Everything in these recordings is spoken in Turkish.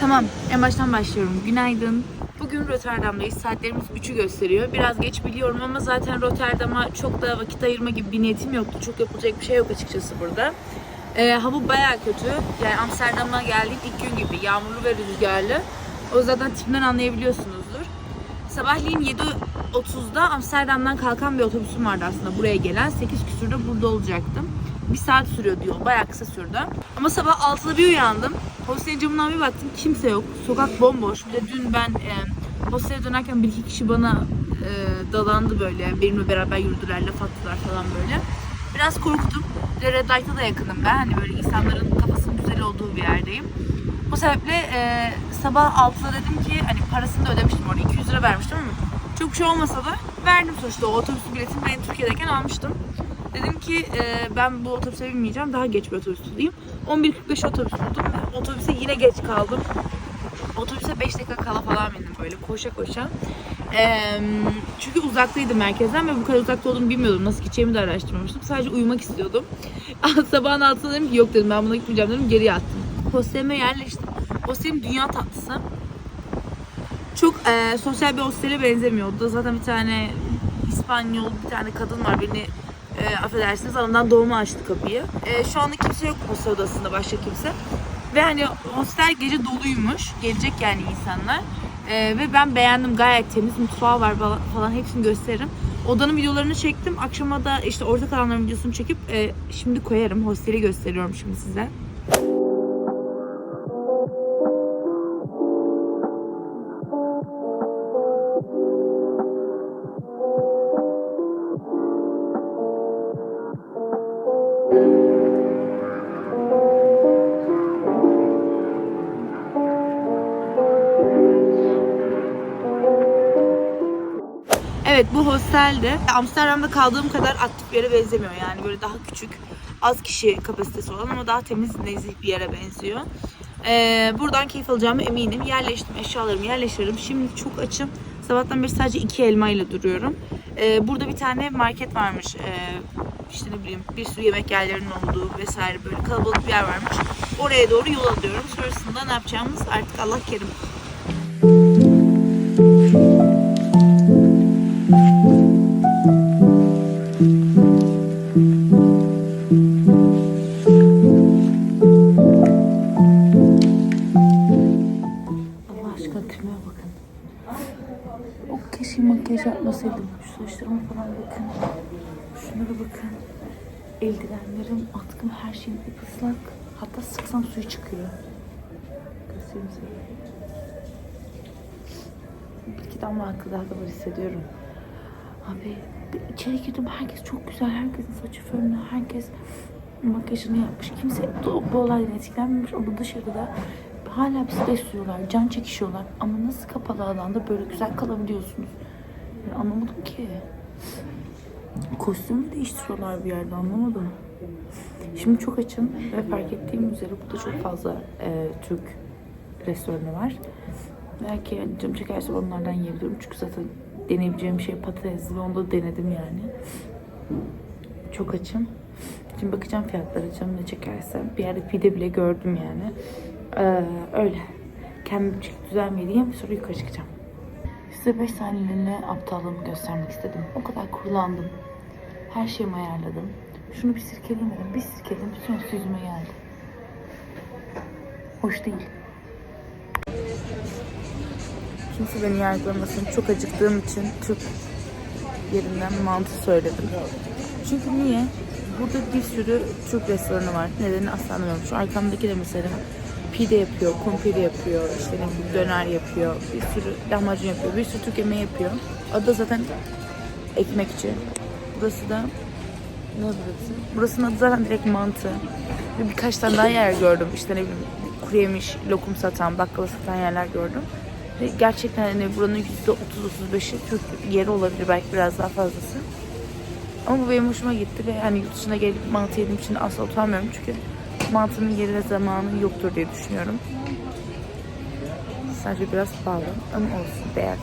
Tamam, en baştan başlıyorum. Günaydın. Bugün Rotterdam'dayız. Saatlerimiz 3'ü gösteriyor. Biraz geç biliyorum ama zaten Rotterdam'a çok da vakit ayırma gibi bir niyetim yoktu. Çok yapılacak bir şey yok açıkçası burada. Ee, hava bayağı kötü. Yani Amsterdam'a geldik ilk gün gibi. Yağmurlu ve rüzgarlı. O zaten tipten anlayabiliyorsunuzdur. Sabahleyin 7.30'da Amsterdam'dan kalkan bir otobüsüm vardı aslında buraya gelen. 8 küsürde burada olacaktım. Bir saat sürüyor diyor. Bayağı kısa sürdü. Ama sabah 6'da bir uyandım. Hostelin camından bir baktım. Kimse yok. Sokak bomboş. Bir de dün ben e, hostele dönerken bir iki kişi bana e, dalandı böyle. Benimle beraber yürüdüler, laf attılar falan böyle. Biraz korktum. Red Light'a da yakınım ben. Hani böyle insanların kafasının güzel olduğu bir yerdeyim. O sebeple e, sabah 6'da dedim ki hani parasını da ödemiştim orada 200 lira vermiştim ama çok şey olmasa da verdim sonuçta o otobüs biletini ben Türkiye'deyken almıştım. Dedim ki e, ben bu otobüse binmeyeceğim daha geç bir otobüs bulayım. 11.45 otobüs ve otobüse yine geç kaldım. Otobüse 5 dakika kala falan bindim böyle koşa koşa. E, çünkü uzaktaydı merkezden ve bu kadar uzakta olduğunu bilmiyordum. Nasıl gideceğimi de araştırmamıştım. Sadece uyumak istiyordum. Sabahın altında dedim ki yok dedim ben buna gitmeyeceğim dedim geri yattım. Hostelime yerleştim. Hostelim dünya tatlısı. Çok e, sosyal bir hostele benzemiyor. Orada zaten bir tane İspanyol bir tane kadın var. Beni e, affedersiniz anından doğuma açtı kapıyı. E, şu anda kimse yok hostel odasında başka kimse. Ve hani hostel gece doluymuş. Gelecek yani insanlar. E, ve ben beğendim. Gayet temiz mutfağı var falan hepsini gösteririm. Odanın videolarını çektim. Akşama da işte ortak alanların videosunu çekip e, şimdi koyarım. Hosteli gösteriyorum şimdi size. Hostelde Amsterdam'da kaldığım kadar aktif bir yere benzemiyor yani böyle daha küçük az kişi kapasitesi olan ama daha temiz nezih bir yere benziyor. Ee, buradan keyif alacağımı eminim. Yerleştim eşyalarımı yerleştirdim. Şimdi çok açım. Sabahtan beri sadece iki elma ile duruyorum. Ee, burada bir tane market varmış. Ee, işte ne bileyim bir sürü yemek yerlerinin olduğu vesaire böyle kalabalık bir yer varmış. Oraya doğru yol alıyorum. Sonrasında ne yapacağımız artık Allah kerim. Saçlarıma falan bakın. Şunlara bakın. Eldivenlerim, atkım, her şeyim ıslak. Hatta sıksam suyu çıkıyor. Göstereyim size. Bir iki damla hakkı daha da var hissediyorum. Abi içeri girdim herkes çok güzel. Herkesin saçı fönlü. Herkes makyajını yapmış. Kimse bu, bu olaydan etkilenmemiş ama dışarıda hala bir stres duyuyorlar. Can çekişiyorlar. Ama nasıl kapalı alanda böyle güzel kalabiliyorsunuz? Yani anlamadım ki. Kostümü değiştiriyorlar bir yerde anlamadım. Şimdi çok açım ve fark ettiğim üzere burada çok fazla e, Türk restoranı var. Belki canım çekerse onlardan yiyebilirim. Çünkü zaten deneyebileceğim şey patates ve onu da denedim yani. Çok açım. Şimdi bakacağım fiyatlara canım ne çekerse. Bir yerde pide bile gördüm yani. Ee, öyle. Bir şekilde düzenleyeyim sonra yukarı çıkacağım. Size 5 saniyeliğine aptallığımı göstermek istedim. O kadar kurulandım. Her şeyimi ayarladım. Şunu bir sirkeledim. Bir sirkeledim. Sonra yüzüme geldi. Hoş değil. Kimse beni yargılamasın. Çok acıktığım için Türk yerinden mantı söyledim. Çünkü niye? Burada bir sürü Türk restoranı var. Nedeni asla anlamıyorum. Şu arkamdaki de mesela pide yapıyor, kumpiri yapıyor, işte ne bileyim döner yapıyor, bir sürü lahmacun yapıyor, bir sürü Türk yemeği yapıyor. Adı da zaten ekmekçi. Burası da ne burası? Burasının adı zaten direkt mantı. Ve birkaç tane daha yer gördüm. İşte ne bileyim kuru yemiş, lokum satan, baklava satan yerler gördüm. Ve gerçekten hani buranın %30-35'i Türk yeri olabilir. Belki biraz daha fazlası. Ama bu benim hoşuma gitti ve hani yurt dışına gelip mantı yediğim için asla utanmıyorum. Çünkü mantının yeri ve zamanı yoktur diye düşünüyorum. Sadece biraz pahalı ama olsun değer.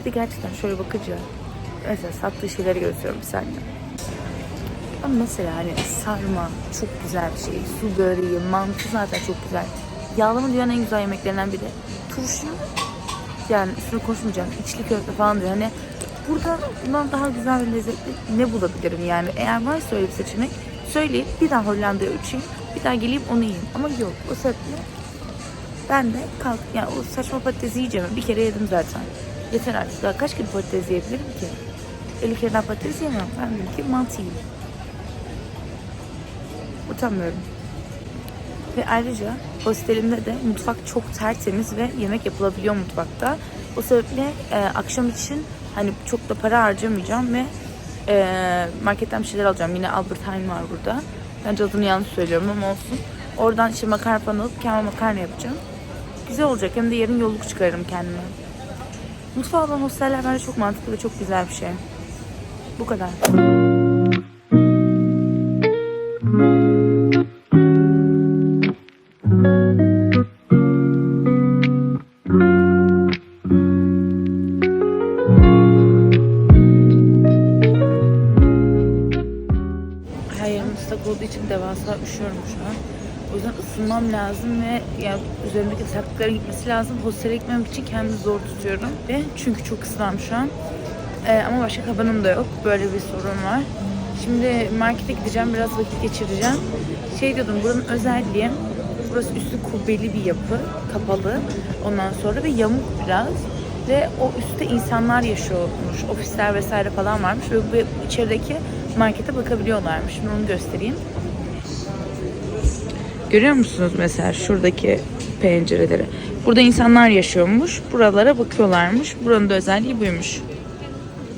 Bir de gerçekten şöyle bakınca mesela sattığı şeyleri gösteriyorum saniye. Ama mesela hani sarma çok güzel bir şey. Su böreği, mantı zaten çok güzel. Yağlama dünyanın en güzel yemeklerinden biri. Turşu yani üstüne koşmayacağım. İçli köfte falan diyor. Hani burada bundan daha güzel ve lezzetli ne bulabilirim yani. Eğer varsa öyle bir seçenek söyleyip bir daha Hollanda'ya uçayım. Bir daha geleyim onu yiyeyim. Ama yok o sebeple ben de kalk yani o saçma patatesi yiyeceğim. Bir kere yedim zaten. Yeter artık. Daha kaç kere patates yiyebilirim ki? 50 kere daha patates yemem. Ben dedim ki mantı yiyeyim. Utanmıyorum. Ve ayrıca hostelimde de mutfak çok tertemiz ve yemek yapılabiliyor mutfakta. O sebeple e, akşam için hani çok da para harcamayacağım ve e, marketten bir şeyler alacağım. Yine Albert Heijn var burada. Bence adını yanlış söylüyorum ama olsun. Oradan işte makarna falan alıp kendime makarna yapacağım. Güzel olacak. Hem de yarın yolluk çıkarırım kendime. Mutfağı olan hosteller bence çok mantıklı ve çok güzel bir şey. Bu kadar. Devasa üşüyorum şu an. O yüzden ısınmam lazım ve yani üzerimdeki sertliklerin gitmesi lazım. Hostele gitmem için kendimi zor tutuyorum. Ve çünkü çok ısınam şu an. Ee, ama başka kabanım da yok. Böyle bir sorun var. Şimdi markete gideceğim. Biraz vakit geçireceğim. Şey diyordum buranın özelliği burası üstü kubbeli bir yapı. Kapalı. Ondan sonra ve yamuk biraz. Ve o üstte insanlar yaşıyormuş. Ofisler vesaire falan varmış. Ve bu içerideki markete bakabiliyorlarmış. Şimdi onu göstereyim. Görüyor musunuz mesela şuradaki pencereleri? Burada insanlar yaşıyormuş. Buralara bakıyorlarmış. Buranın da özelliği buymuş.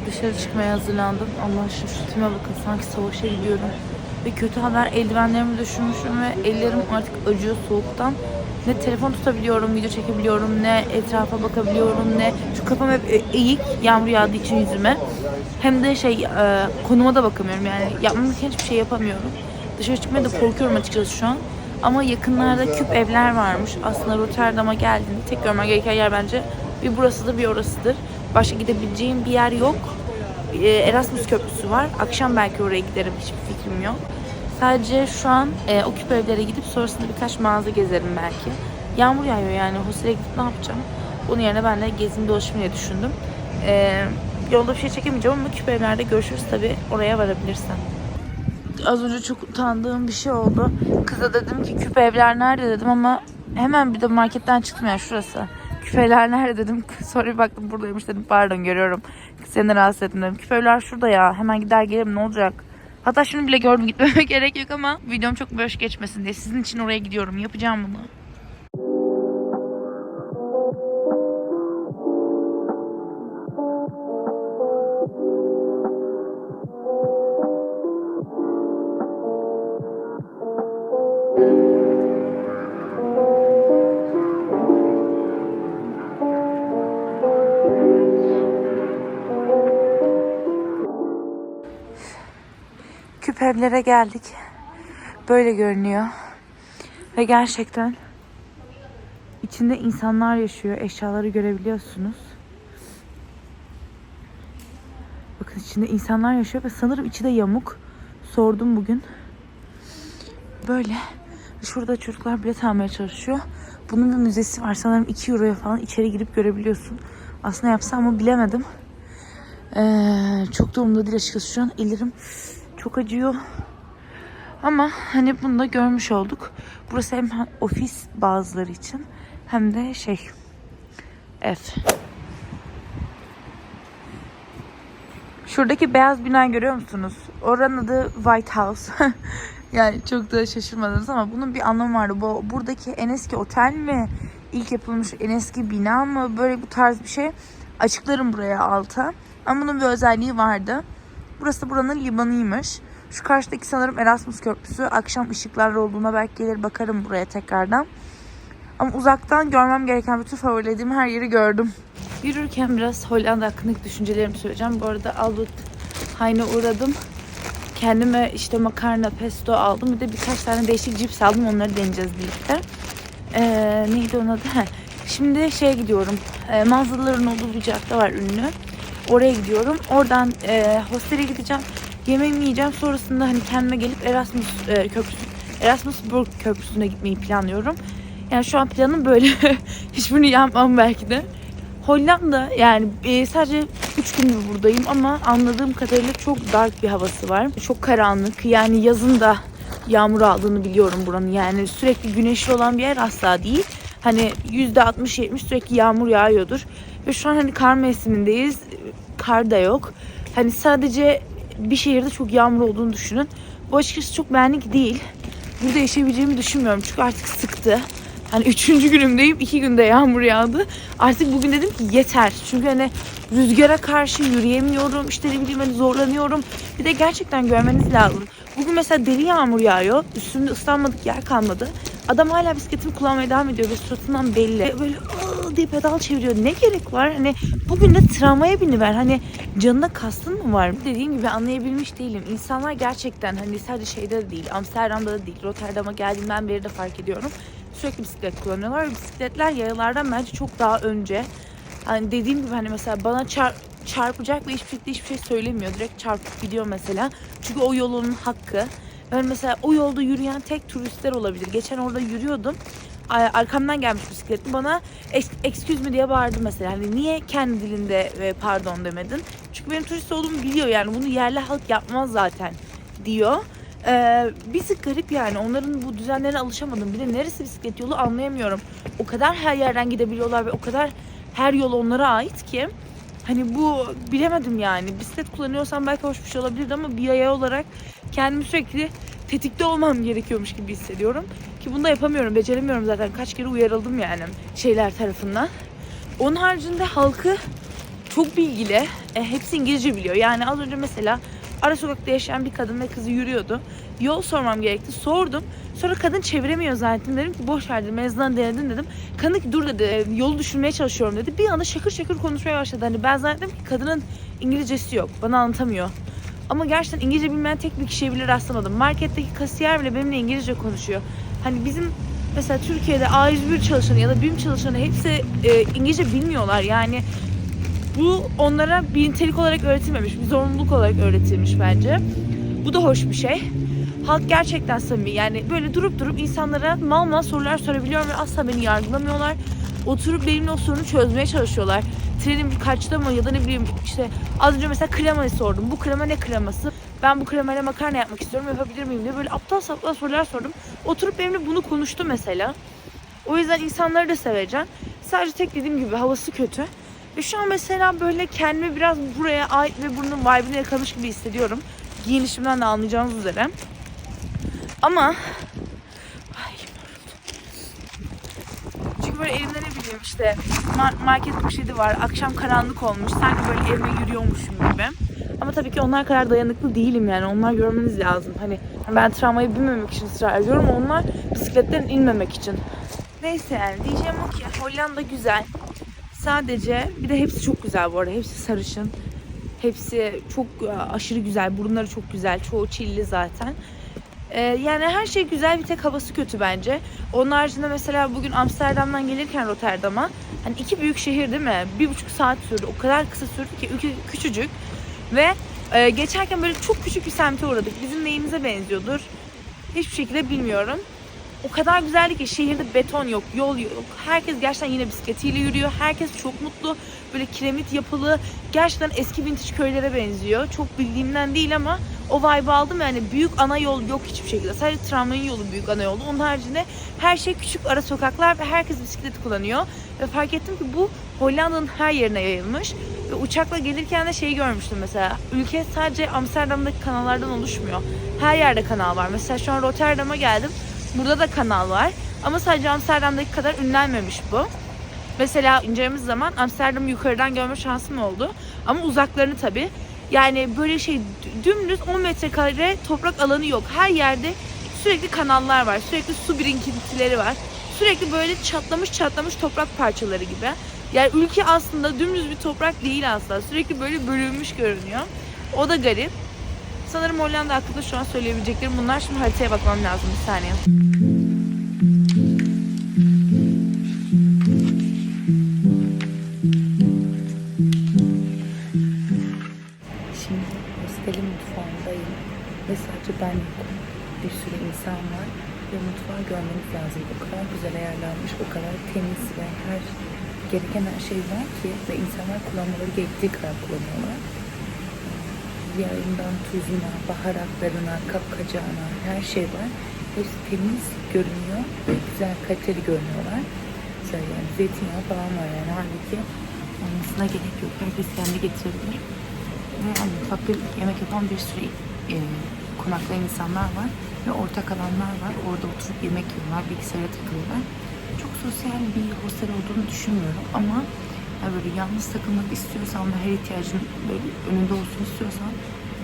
Dışarı çıkmaya hazırlandım. Allah aşkına şu tipime bakın. Sanki savaşa gidiyorum. Ve kötü haber eldivenlerimi düşürmüşüm ve ellerim artık acıyor soğuktan. Ne telefon tutabiliyorum, video çekebiliyorum, ne etrafa bakabiliyorum, ne şu kafam hep e, eğik yağmur yağdığı için yüzüme. Hem de şey e, konuma da bakamıyorum yani yapmam hiçbir şey yapamıyorum. Dışarı çıkmaya da korkuyorum açıkçası şu an. Ama yakınlarda küp evler varmış. Aslında Rotterdam'a geldiğinde tek görmen gereken yer bence bir burasıdır bir orasıdır. Başka gidebileceğim bir yer yok. Ee, Erasmus Köprüsü var. Akşam belki oraya giderim. Hiçbir fikrim yok. Sadece şu an e, o küp evlere gidip sonrasında birkaç mağaza gezerim belki. Yağmur yağıyor yani. Hostele gidip ne yapacağım? Bunun yerine ben de gezin dolaşayım diye düşündüm. Ee, yolda bir şey çekemeyeceğim ama küp evlerde görüşürüz tabii oraya varabilirsem az önce çok utandığım bir şey oldu. Kıza dedim ki küpe evler nerede dedim ama hemen bir de marketten çıktım ya şurası. Küpeler nerede dedim. Sonra bir baktım buradaymış dedim. Pardon görüyorum. Seni rahatsız ettim dedim. Küpeler şurada ya. Hemen gider gelirim ne olacak? Hatta şunu bile gördüm gitmeme gerek yok ama videom çok boş geçmesin diye. Sizin için oraya gidiyorum. Yapacağım bunu. Evlere geldik. Böyle görünüyor. Ve gerçekten içinde insanlar yaşıyor. Eşyaları görebiliyorsunuz. Bakın içinde insanlar yaşıyor ve sanırım içi de yamuk. Sordum bugün. Böyle. Şurada çocuklar bilet almaya çalışıyor. Bunun bir müzesi var. Sanırım 2 euroya falan içeri girip görebiliyorsun. Aslında yapsam ama bilemedim. Ee, çok da umurumda değil açıkçası şu an. Ellerim çok acıyor. Ama hani bunu da görmüş olduk. Burası hem ofis bazıları için hem de şey ev. Şuradaki beyaz binayı görüyor musunuz? Oranın adı White House. yani çok da şaşırmadınız ama bunun bir anlamı vardı. Bu buradaki en eski otel mi? İlk yapılmış en eski bina mı? Böyle bu tarz bir şey. Açıklarım buraya alta. Ama bunun bir özelliği vardı. Burası buranın limanıymış. Şu karşıdaki sanırım Erasmus Köprüsü. Akşam ışıklarla olduğuna belki gelir bakarım buraya tekrardan. Ama uzaktan görmem gereken bütün favorilediğim her yeri gördüm. Yürürken biraz Hollanda hakkındaki düşüncelerimi söyleyeceğim. Bu arada Albert Heijn'e uğradım. Kendime işte makarna, pesto aldım. Bir de birkaç tane değişik cips aldım. Onları deneyeceğiz birlikte. Ee, neydi onun adı? Şimdi şeye gidiyorum. Ee, manzaraların olduğu bir cadde var ünlü. Oraya gidiyorum. Oradan e, hostele gideceğim. Yemeğimi yiyeceğim. Sonrasında hani kendime gelip Erasmus e, köprüsü, Erasmusburg köprüsüne gitmeyi planlıyorum. Yani şu an planım böyle. Hiçbirini yapmam belki de. Hollanda yani e, sadece 3 gündür buradayım ama anladığım kadarıyla çok dark bir havası var. Çok karanlık. Yani yazın da yağmur aldığını biliyorum buranın. Yani sürekli güneşli olan bir yer asla değil. Hani %60-70 sürekli yağmur yağıyordur. Ve şu an hani kar mevsimindeyiz. Kar da yok. Hani sadece bir şehirde çok yağmur olduğunu düşünün. Bu açıkçası çok benlik değil. Burada yaşayabileceğimi düşünmüyorum. Çünkü artık sıktı. Hani üçüncü günümdeyim. iki günde yağmur yağdı. Artık bugün dedim ki yeter. Çünkü hani rüzgara karşı yürüyemiyorum. İşte ne bileyim hani zorlanıyorum. Bir de gerçekten görmeniz lazım. Bugün mesela deli yağmur yağıyor. Üstümde ıslanmadık yer kalmadı. Adam hala bisikletimi kullanmaya devam ediyor ve suratından belli. Böyle "Aa!" diye pedal çeviriyor. Ne gerek var? Hani bugün de tramvaya biniver. Hani canına kastın mı var? Dediğim gibi anlayabilmiş değilim. İnsanlar gerçekten hani sadece şeyde de değil, Amsterdam'da da değil, Rotterdam'a geldiğimden beri de fark ediyorum. Sürekli bisiklet kullanıyorlar bisikletler yayalardan bence çok daha önce. Hani dediğim gibi hani mesela bana çar- çarpacak ve hiçbir hiçbir şey söylemiyor. Direkt çarpıp gidiyor mesela. Çünkü o yolun hakkı. Ben mesela o yolda yürüyen tek turistler olabilir. Geçen orada yürüyordum. Arkamdan gelmiş bisikletli bana "Ex- excuse me diye bağırdı mesela. Hani niye kendi dilinde e, pardon demedin? Çünkü benim turist olduğumu biliyor yani bunu yerli halk yapmaz zaten diyor. Ee, bir tık garip yani onların bu düzenlerine alışamadım. Bir de neresi bisiklet yolu anlayamıyorum. O kadar her yerden gidebiliyorlar ve o kadar her yol onlara ait ki. Hani bu bilemedim yani. Bisiklet kullanıyorsam belki hoş bir şey olabilirdi ama bir yaya olarak kendimi sürekli tetikte olmam gerekiyormuş gibi hissediyorum. Ki bunu da yapamıyorum, beceremiyorum zaten. Kaç kere uyarıldım yani şeyler tarafından. Onun haricinde halkı çok bilgili. E, hepsi İngilizce biliyor. Yani az önce mesela ara sokakta yaşayan bir kadın ve kızı yürüyordu. Yol sormam gerekti. Sordum. Sonra kadın çeviremiyor zaten. Dedim ki boş ver dedim. Denedin dedim. Kadın ki dur dedi. "e, Yolu düşünmeye çalışıyorum dedi. Bir anda şakır şakır konuşmaya başladı. Hani ben zannettim ki kadının İngilizcesi yok. Bana anlatamıyor. Ama gerçekten İngilizce bilmeyen tek bir kişiye bile rastlamadım. Marketteki kasiyer bile benimle İngilizce konuşuyor. Hani bizim mesela Türkiye'de A101 çalışanı ya da BİM çalışanı hepsi e, İngilizce bilmiyorlar. Yani bu onlara bir nitelik olarak öğretilmemiş, bir zorunluluk olarak öğretilmiş bence. Bu da hoş bir şey. Halk gerçekten samimi. Yani böyle durup durup insanlara mal mal sorular sorabiliyorum ve asla beni yargılamıyorlar. Oturup benimle o sorunu çözmeye çalışıyorlar. Trenim kaçta mı ya da ne bileyim işte az önce mesela kremayı sordum. Bu krema ne kreması? Ben bu kremayla makarna yapmak istiyorum yapabilir miyim diye böyle aptal saptal sorular sordum. Oturup benimle bunu konuştu mesela. O yüzden insanları da seveceğim. Sadece tek dediğim gibi havası kötü. Ve şu an mesela böyle kendimi biraz buraya ait ve buranın vibe'ine yakalamış gibi hissediyorum. Giyinişimden de anlayacağınız üzere. Ama Ay, çünkü böyle bileyim işte mar- market poşeti var. Akşam karanlık olmuş. Sanki böyle evime yürüyormuşum gibi. Ama tabii ki onlar kadar dayanıklı değilim yani. Onlar görmeniz lazım. Hani ben tramvaya binmemek için ısrar ediyorum. Onlar bisikletten inmemek için. Neyse yani diyeceğim o ki Hollanda güzel. Sadece bir de hepsi çok güzel bu arada. Hepsi sarışın. Hepsi çok e, aşırı güzel. Burunları çok güzel. Çoğu çilli zaten. Ee, yani her şey güzel bir tek havası kötü bence. Onun haricinde mesela bugün Amsterdam'dan gelirken Rotterdam'a hani iki büyük şehir değil mi? Bir buçuk saat sürdü. O kadar kısa sürdü ki ülke küçücük. Ve e, geçerken böyle çok küçük bir semte uğradık. Bizim neyimize benziyordur? Hiçbir şekilde bilmiyorum. O kadar güzeldi ki şehirde beton yok, yol yok. Herkes gerçekten yine bisikletiyle yürüyor. Herkes çok mutlu. Böyle kiremit yapılı, gerçekten eski vintage köylere benziyor. Çok bildiğimden değil ama o vibe aldım yani büyük ana yol yok hiçbir şekilde. Sadece tramvayın yolu büyük ana yolu. Onun haricinde her şey küçük ara sokaklar ve herkes bisiklet kullanıyor. Ve fark ettim ki bu Hollanda'nın her yerine yayılmış. Ve uçakla gelirken de şeyi görmüştüm mesela. Ülke sadece Amsterdam'daki kanallardan oluşmuyor. Her yerde kanal var. Mesela şu an Rotterdam'a geldim. Burada da kanal var. Ama sadece Amsterdam'daki kadar ünlenmemiş bu. Mesela incelediğimiz zaman Amsterdam'ı yukarıdan görme şansım oldu. Ama uzaklarını tabii. Yani böyle şey dü- dümdüz 10 metrekare toprak alanı yok. Her yerde sürekli kanallar var. Sürekli su birikintileri var. Sürekli böyle çatlamış çatlamış toprak parçaları gibi. Yani ülke aslında dümdüz bir toprak değil aslında. Sürekli böyle bölünmüş görünüyor. O da garip. Sanırım Hollanda hakkında şu an söyleyebileceklerim bunlar. Şimdi haritaya bakmam lazım bir saniye. Ben yokum. Bir sürü insan var ve mutfağı görmeniz lazım. O kadar güzel ayarlanmış, o kadar temiz ve her gereken her şey var ki ve insanlar kullanmaları gerektiği kadar kullanıyorlar. Yağından tuzuna, baharatlarına, kapkacağına her şey var. Hepsi temiz görünüyor ve güzel kaliteli görünüyorlar. Güzel yani zeytinyağı falan var yani halbuki olmasına gerek yok. Herkes kendi getirebilir. Ve hani mutfakta yemek yapan bir sürü e, konaklayan insanlar var. Ve ortak alanlar var. Orada oturup yemek yiyorlar, bilgisayara takılıyorlar. Çok sosyal bir hostel olduğunu düşünmüyorum ama yani böyle yalnız takılmak istiyorsan ve her ihtiyacın böyle önünde olsun istiyorsan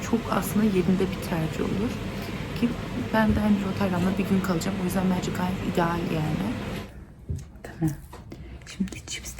çok aslında yerinde bir tercih olur. Ki ben de hani Rotterdam'da bir gün kalacağım. O yüzden bence gayet ideal yani. Tamam. Şimdi chips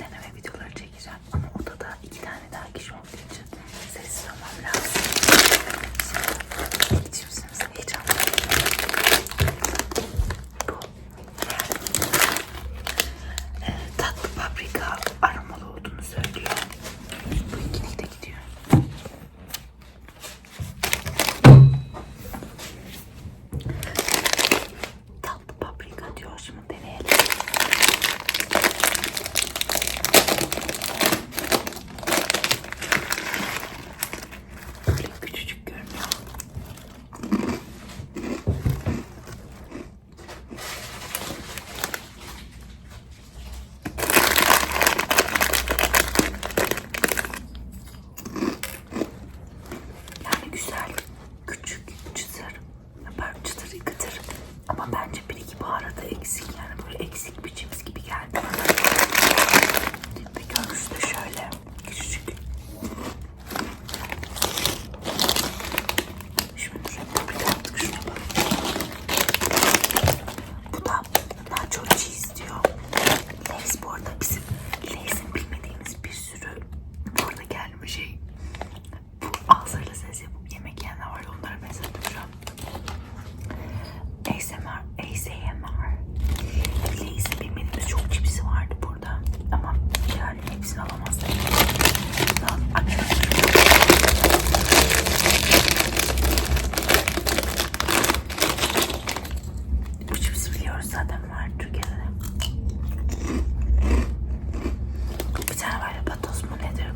Bir tane var ya patos mu nedir?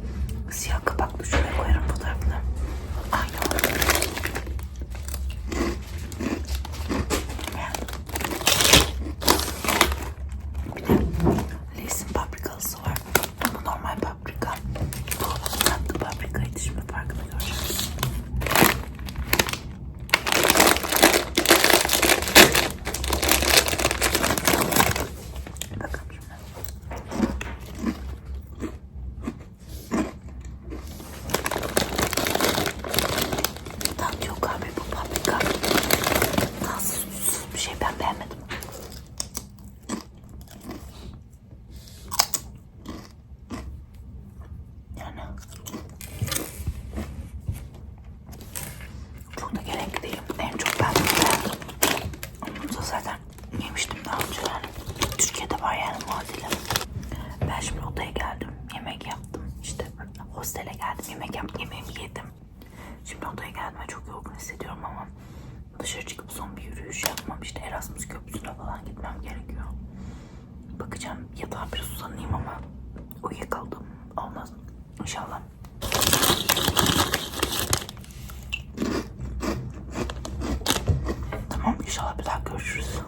Siyah kapaklı şuraya koyarım fotoğrafını. Aynı o. Bir de Lay's'in paprikalısı var. Ama normal paprika. Bu tatlı paprikaydı. Şimdi farkını göreceğiz. Bakalım şimdi. Tat yok abi bu paprika. Tatsız tuzsuz bir şey ben beğenmedim. Yani çok da gerekli değil. En çok ben bunu beğendim. Bunu da zaten yemiştim daha önce yani. Türkiye'de var yani muadili. Ben şimdi odaya geldim. Yemek yaptım. İşte hostele geldim. Yemek yaptım. Yemeğimi yedim. Şimdi odaya geldim ve çok yorgun hissediyorum ama dışarı çıkıp son bir yürüyüş yapmam. İşte Erasmus Köprüsü'ne falan gitmem gerekiyor. Bakacağım yatağa biraz uzanayım ama uyuyakaldım. Olmaz. İnşallah. Tamam inşallah bir daha görüşürüz.